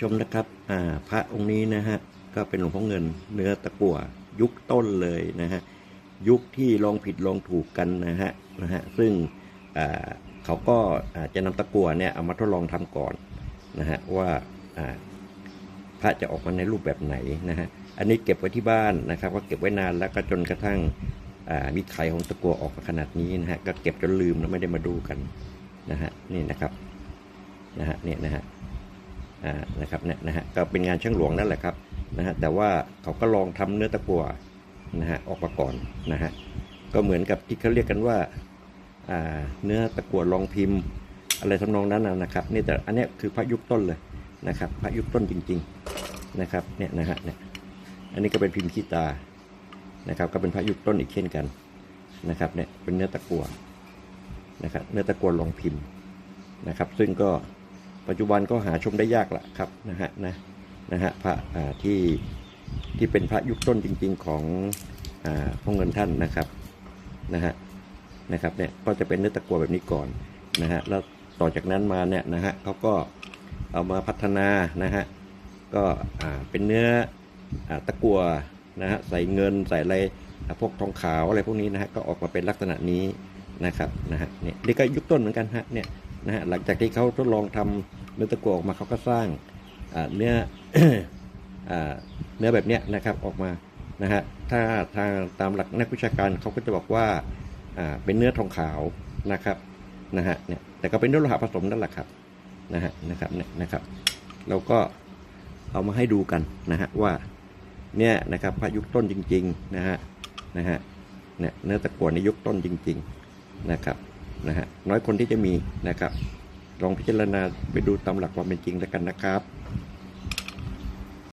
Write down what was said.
ชมนะครับอ่าพระองค์นี้นะฮะก็เป็นหลวงพ่อเงินเนื้อตะกั่วยุคต้นเลยนะฮะยุคที่ลองผิดลองถูกกันนะฮะนะฮะซึ่งอ่าเขาก็อาจะนำตะกั่วเนี่ยเอามาทดลองทำก่อนนะฮะว่าอ่าพระจะออกมาในรูปแบบไหนนะฮะอันนี้เก็บไว้ที่บ้านนะครับ ก็เก็บไว้นานแล้วก็จนกระทั่งอ่ามีไข่ของตะกั่วออกมาขนาดนี้นะฮะก็เก็บจนลืมแล้วไม่ได้มาดูกันนะฮะนี่นะครับนะฮะเนี่ยนะฮะ นะครับเนี่ยนะฮะก็เป็นงานช่างหลวงนั่นแหละครับนะฮะแต่ว่าเขาก็ลองทำเนื้อตะกั่วนะฮะออกมาก่อนนะฮะก็เหมือนกับที่เขาเรียกกันว่าอ่าเนื้อตะกั่วลองพิมพ์ อะไรทำนองนั้นนะครับนี่แต่อันนี้คือพระยุคต้นเลยนะครับพระยุคต้นจริงๆนะครับเนี่ยนะฮะเนี่ยอันนี้ก็เป็นพิมพ์ขี้ตานะครับก็เป็นพระยุคต้นอีกเช่นกันนะครับเนี่ยเป็นเนื้อตะกั่วนะครับเนื้อตะกั่วลองพิมพ์นะครับ ซึ่งก็ ปัจจุบันก็หาชมได้ยากละครับนะฮะนะนะฮะพระที่ที่เป็นพระยุคต้นจริง ๆของอพ่อเงินท่านนะครับนะฮะนะครับเนี่ยก็จะเป็นเนื้อตะกั่วแบบนี้ก่อนนะฮะแล้วต่อจากนั้นมาเนี่ยนะฮะเขาก็เอามาพัฒนานะฮะก็อ่าเป็นเนื้ออาตะกั่วนะฮะใส่เงินใส่อะไรพวกทองขาวอะไรพวกนี้นะฮะก็ออกมาเป็นลักษณะนี้นะครับนะฮะเนี่ยนี่ก็ยุคต้นเหมือนกันฮะเนี่ยนะฮะหลังจากที่เขาทดลองทำ เนื้อตะกั่วออกมาเขาก็สร้างเนื้อเนื้อแบบเนี้ยนะครับออกมานะฮะถ้าทางตามหลักนักวิชาการเขาก็จะบอกว่าอ่าเป็นเนื้อทองขาวนะครับนะฮะเนี่ยแต่ก็เป็นเนื้อโลหะผสมนั่นแหละครับนะฮะนะครับเนี่ยนะครับเราก็เอามาให้ดูกันนะฮะว่าเนี่ยนะครับพระยุคต้นจริงๆนะฮะนะฮะเนี่ยเนื้อตะกั่วในยุคต้นจริง ๆนะครับนะฮะน้อยคนที่จะมีนะครับ ลองพิจารณาไปดูตามหลักความเป็นจริงแล้วกันนะครับ